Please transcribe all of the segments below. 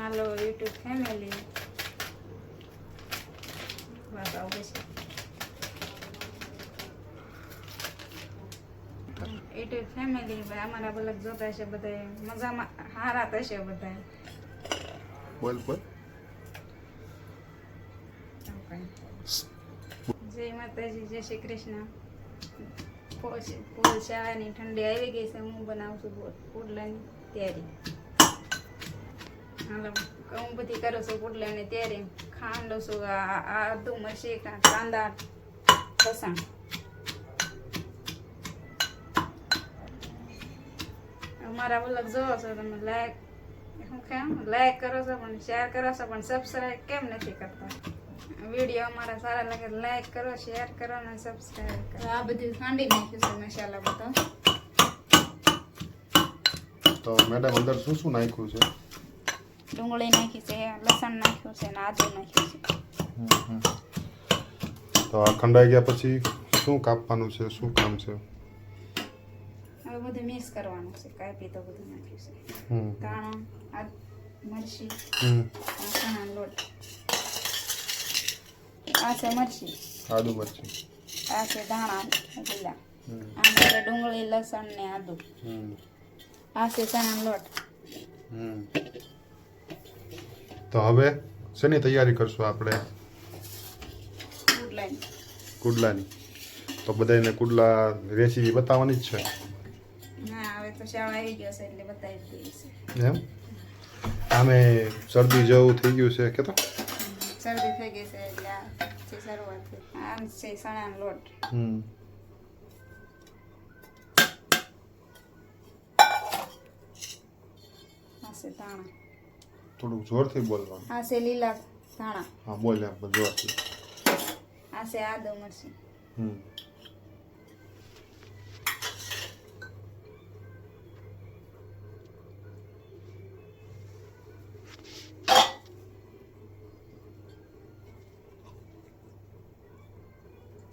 હાલો YouTube family બસ આવું પછી YouTube family અમારા બ્લોગ જોતા છે બધા મજામાં હારા થશે બધા બોલ બોલ. જય માતાજી જય શ્રી કૃષ્ણ. પોષ શાળાની ઠંડી આવી ગઈ છે હું બનાવું છું પુડલાની તૈયારી. હાલો હું બધી કરું છું પુડલાની અને ત્યારે છું આ આ- આદુ મરચી કાંદા લસણ. અમારા બ્લોગ જોવો છો તમે લાઈક શું કેમ? લાઈક કરો છો પણ શેર કરો છો પણ સબસ્ક્રાઈબ કેમ નથી કરતા? વીડિયો અમારા સારા લાગે લાઈક કરો શેર કરો અને સબસ્ક્રાઈબ કરો. આ બધું ખાંડી નાખ્યું છે મસાલા બધો. તો મેડમ અંદર શું શું નાખ્યું છે? ડુંગળી નાખી છે લસણ નાખ્યું છે અને આદુ નાખ્યું છે. તો આ ખંડાઈ ગયા પછી શું કાપવાનું છે શું કામ છે? હવે બધું મિક્સ કરવાનું છે કાપી તો બધું નાખ્યું છે. ધાણા આ મરચી ચણાનો લોટ. આ છે મરચી. આદુ મરચી. આ છે ધાણા લીલા. આ છે ડુંગળી લસણ ને આદુ. આ છે ચણાનો લોટ. હમ. તો હવે શેની તૈયારી કરશું આપણે? કુડલાની. તો બધાને કુડલા રેસીપી બતાવવાની જ છે? ના હવે તો શાળા આવી ગયો છે એટલે બતાવી એમ? આમે શરદી જેવું થઈ ગયું છે કે તો શરદી થઈ ગઈ છે એટલે છે શરૂઆત. આમ છે સણાનો લોટ. હમ. આ છે ધાણા. થોડુંક જોરથી બોલવાનું. આ છે લીલા ધાણા. હા બોલ એમ પણ જોરથી. આ છે આદુ મરચી. હમ.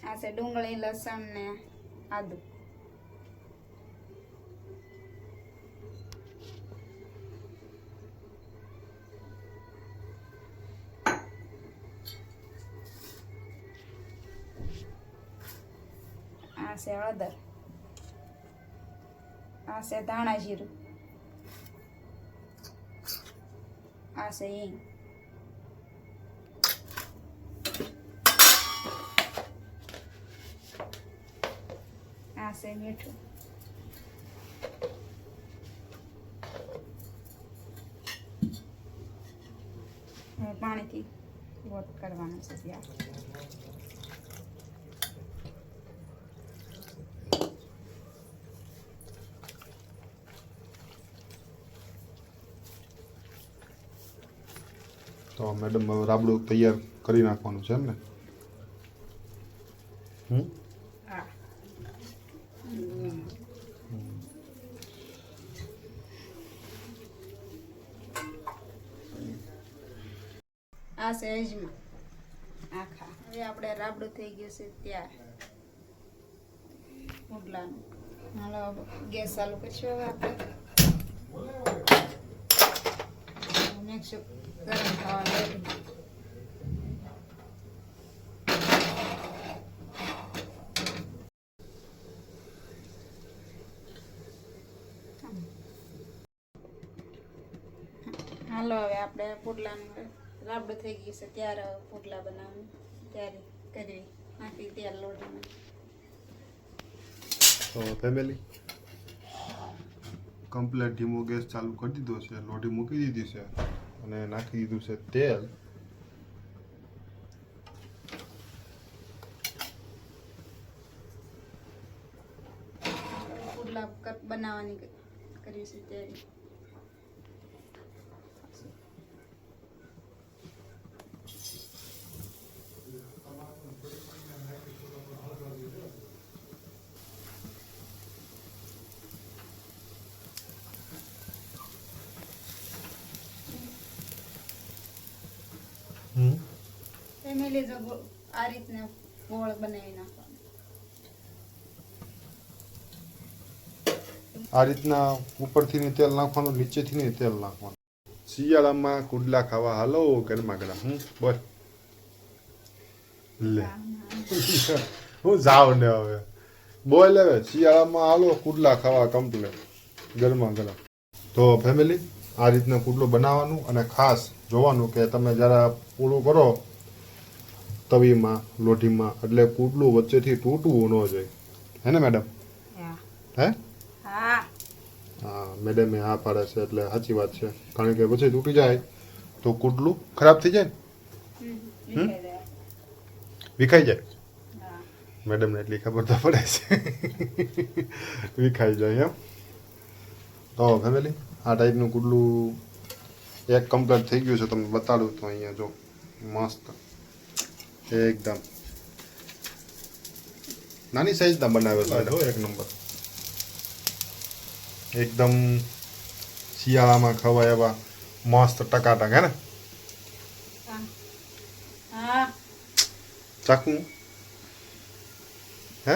આ છે ડુંગળી લસણ ને આદુ. હળદર આ છે ધાણા જીરું. આ છે હિંગ. આ છે મીઠું. પાણીથી વોટ કરવાનું છે ત્યાં મેડમ હવે રાબડું તૈયાર કરી નાખવાનું છે એમ ને? આ સહેજમાં આખા. હવે આપણે રાબડું થઈ ગયું છે ત્યાં ઉડલાનું હાલો ગેસ ચાલુ કરશું હવે આપણે. નાખશું હાલો, હવે આપણે પુડલાનું રાબડું થઈ ગયું છે, ત્યારે પુડલા બનાવવાનું. ત્યારે કરવી નાખી તેલ લોટીમાં તો ફેમિલી કમ્પ્લેટ ધીમો ગેસ ચાલુ કરી દીધો છે લોટી મૂકી દીધી છે. અને નાખી દીધું છે તેલ. પુડલા બનાવવાની કરી છે તૈયારી. ફેમિલી લેજો આ રીતના ગોળ બનાવી નાખવાનું. આ રીતના ઉપરથી ને તેલ નાખવાનું નીચેથી ને તેલ નાખવાનું. શિયાળામાં કુડલા ખાવા હાલો ગરમા ગરમ હું? બોલ. લે. હું જાવ ને હવે. બોલ હવે. શિયાળામાં હાલો, કુડલા ખાવા કમ્પ્લેટ ગરમા ગરમ તો ફેમિલી આ રીતના કુડલું બનાવવાનું અને ખાસ જોવાનું કે તમે જ્યારે પૂરું કરો. તવીમાં લોઢીમાં એટલે કુડલું વચ્ચેથી તૂટવું ન જોઈએ. હે ને મેડમ? હે. હા? મેડમે હા પાડે છે એટલે સાચી વાત છે. કારણ કે પછી તૂટી જાય તો કુડલું ખરાબ થઈ જાય ને? વિખાઈ જાય. મેડમને એટલી ખબર તો પડે છે. વિખાઈ જાય એમ. તો ફેમિલી આ ટાઈપનું કુડલું એક કમ્પ્લીટ થઈ ગયું છે. તમને બતાડું તો અહીંયા જો મસ્ત. એકદમ. નાની સાઈઝના બનાવેલા એક નંબર એકદમ શિયાળામાં ખવાય એવા મસ્ત ટકાટક હે ને? હા. હા ચાકુ હે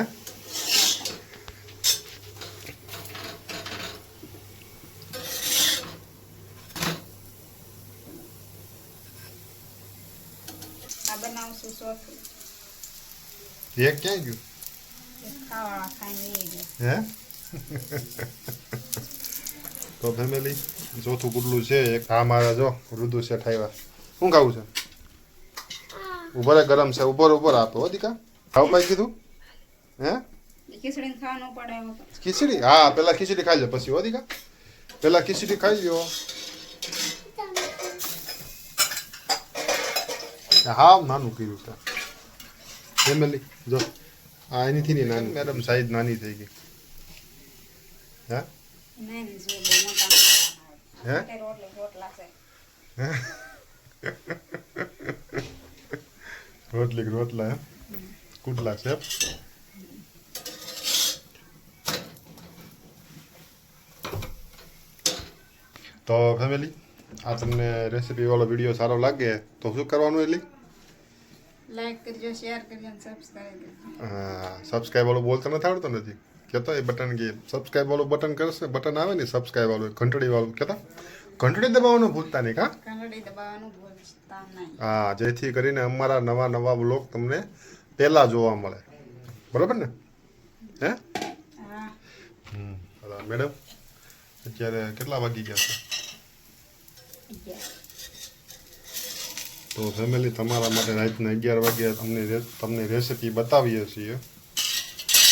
આ બનાવશું ચોથું એક ક્યાં ગયું ખાવાળા ખાઈને હે તો ફેમિલી ચોથું કુટલું છે એક આ મારા જો રુદુ છે ઠાઈવા શું ખાવું છે ઊભો રે ગરમ છે ઊભો ઊભો આપો હો દીકા ખાવ ભાઈ કીધું હે ખીચડી ખાવાનું પડે ખીચડી હા પેલા ખીચડી ખાઈ લે પછી હો દીકા પેલા ખીચડી ખાઈ લ્યો હા નાનું કર્યું છે ફેમિલી જો આ એનીથી ની નાની. મેડમ સાઈઝ નાની થઈ ગઈ. હે? નહીં નહીં રોટલી રોટલા કે રોટલા એમ? કુટલા છે તો ફેમિલી આ તમને રેસીપી વાળો વીડિયો સારો લાગે તો શું કરવાનું એટલે લાઈક કરજો શેર કરજો અને સબસ્ક્રાઇબ કરજો. સબસ્ક્રાઈબ વાળું બોલતા નથી આવડતો નથી. કહેતો એ બટન કે સબસ્ક્રાઇબ વાળું બટન કરશે બટન આવે ને સબસ્ક્રાઈબ વાળું ઘંટડી વાળું કહેતા ઘંટડી દબાવવાનું ભૂલતા નહીં કા? ઘંટડી દબાવવાનું ભૂલતા નહીં. હા જેથી કરીને અમારા નવા નવા બ્લોગ તમને પહેલા જોવા મળે. બરાબર ને? હે? હા. મેડમ અત્યારે કેટલા વાગી ગયા છે. તો ફેમિલી તમારા માટે રાતના અગિયાર વાગે તમને તમને રેસીપી બતાવીએ છીએ.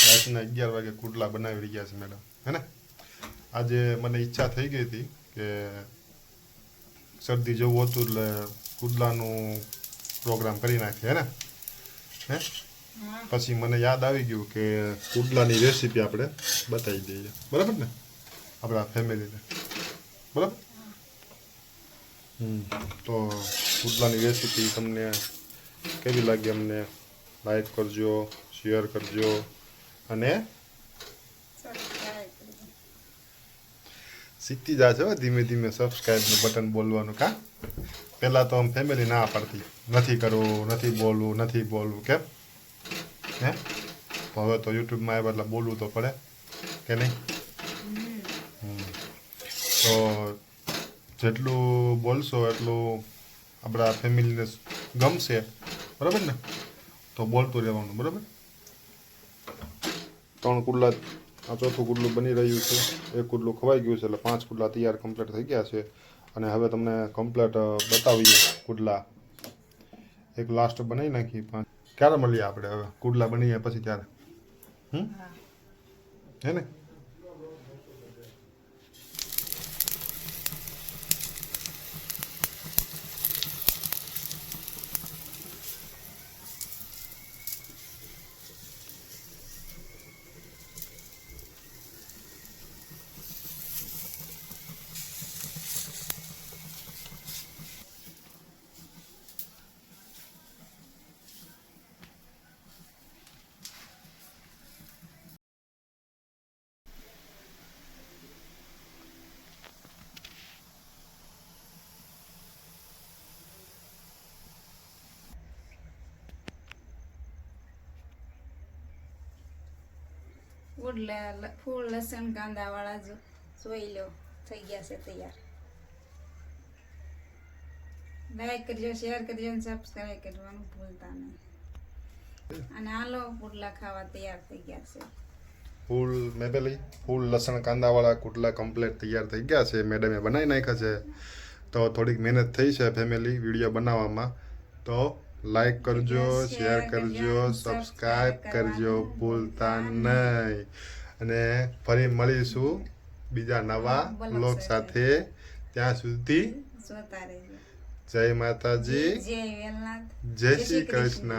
રાતના અગિયાર વાગે કુડલા બનાવી રહ્યા છે મેડમ હે ને? આજે મને ઈચ્છા થઈ ગઈ હતી કે શરદી જેવું હતું એટલે કુડલાનું પ્રોગ્રામ કરી નાખીએ, હે ને? હે? પછી મને યાદ આવી ગયું કે કુડલાની રેસીપી આપણે બતાવી દઈએ. બરાબર ને? આપણા ફેમિલીને બરાબર? તો કુડલાની રેસીપી તમને કેવી લાગી અમને? લાઈક કરજો શેર કરજો અને શીખતી જાજો ધીમે ધીમે સબસ્ક્રાઈબનું બટન બોલવાનું, કા? પહેલાં તો આમ ફેમિલી ના પાડતી. નથી કરવું, નથી બોલવું નથી બોલવું, કેમ? હે? હવે તો યુટ્યુબમાં આવ્યા એટલે બોલવું તો પડે, કે નહીં. તો જેટલું બોલશો એટલું આપણા ફેમિલીને ગમશે. બરાબર ને? તો બોલતું રહેવાનું બરાબર? ત્રણ કુડલા આ ચોથું કુડલું બની રહ્યું છે. એક કુડલું ખવાઈ ગયું છે એટલે પાંચ કુડલા તૈયાર કમ્પ્લીટ થઈ ગયા છે. અને હવે તમને કમ્પ્લીટ બતાવીએ કુડલા એક લાસ્ટ બનાવી નાખી પાંચ. ક્યારે મળીએ આપણે હવે? કુડલા બની પછી ત્યારે. હમ? હે ને? લ- ફૂલ લસણ કાંદાવાળા જો જોઈ લો. થઈ ગયા છે તૈયાર. લાઈક કરજો શેર કરજો અને સબસ્ક્રાઈબ કરવાનું ભૂલતા નહીં. અને આલો પુડલા ખાવા તૈયાર થઈ ગયા છે. ફૂલ મેબેલી ફૂલ લસણ કાંદાવાળા કુટલા કમ્પ્લેટ તૈયાર થઈ ગયા છે. મેડમે બનાવી નાખ્યા છે. તો થોડીક મહેનત થઈ છે ફેમિલી વીડિયો બનાવવામાં. તો લાઈક કરજો શેર કરજો સબસ્ક્રાઈબ કરજો ભૂલતા નહીં. અને ફરી મળીશું બીજા નવા બ્લોગ સાથે. ત્યાં સુધી જય માતાજી. જય શ્રી કૃષ્ણ.